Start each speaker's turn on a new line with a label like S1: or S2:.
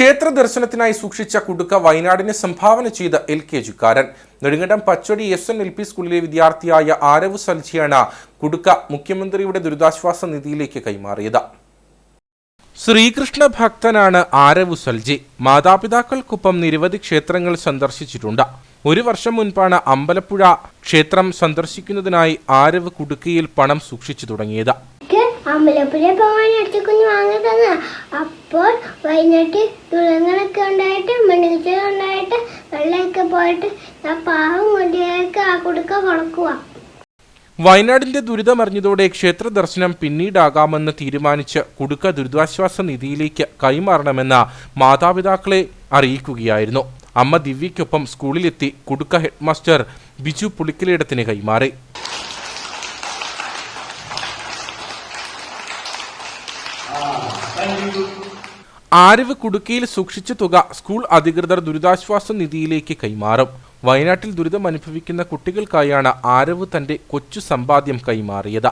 S1: ക്ഷേത്ര ദർശനത്തിനായി സൂക്ഷിച്ച കുടുക്ക വയനാടിന് സംഭാവന ചെയ്ത L K ജിക്കാരൻ. Nedumkandam Pachadi S N L P സ്കൂളിലെ വിദ്യാർത്ഥിയായ ആരവ് സൽജിയാണ് കുടുക്ക മുഖ്യമന്ത്രിയുടെ ദുരിതാശ്വാസ നിധിയിലേക്ക് കൈമാറിയത്. ശ്രീകൃഷ്ണ ഭക്തനാണ് ആരവ് സൽജി. മാതാപിതാക്കൾക്കൊപ്പം നിരവധി ക്ഷേത്രങ്ങൾ സന്ദർശിച്ചിട്ടുണ്ട്. ഒരു വർഷം മുൻപാണ് അമ്പലപ്പുഴ ക്ഷേത്രം സന്ദർശിക്കുന്നതിനായി ആരവ് കുടുക്കയിൽ പണം സൂക്ഷിച്ചു തുടങ്ങിയത്.
S2: അമ്പലപ്പുഴ അപ്പോൾ വൈകിട്ട് തുളങ്ങളൊക്കെ ഉണ്ടായിട്ട് മണ്ണിച്ച ഉണ്ടായിട്ട് വെള്ളമൊക്കെ പോയിട്ട് ഞാൻ പാവം കൊണ്ടിയൊക്കെ ആ കൊടുക്ക കൊടുക്കുക
S1: വയനാടിന്റെ ദുരിതമറിഞ്ഞതോടെ ക്ഷേത്ര ദർശനം പിന്നീടാകാമെന്ന് തീരുമാനിച്ച് കുടുക്ക ദുരിതാശ്വാസ നിധിയിലേക്ക് കൈമാറണമെന്ന മാതാപിതാക്കളെ അറിയിക്കുകയായിരുന്നു. അമ്മ ദിവ്യയ്ക്കൊപ്പം സ്കൂളിലെത്തി കുടുക്ക ഹെഡ്മാസ്റ്റർ ബിജു പുളിക്കലിടത്തിന് കൈമാറി. ആരിവ് കുടുക്കയിൽ സൂക്ഷിച്ച തുക സ്കൂൾ അധികൃതർ ദുരിതാശ്വാസ നിധിയിലേക്ക് കൈമാറും. വയനാട്ടിൽ ദുരിതം അനുഭവിക്കുന്ന കുട്ടികൾക്കായാണ് ആരവ് തന്റെ കൊച്ചു സമ്പാദ്യം കൈമാറിയത്.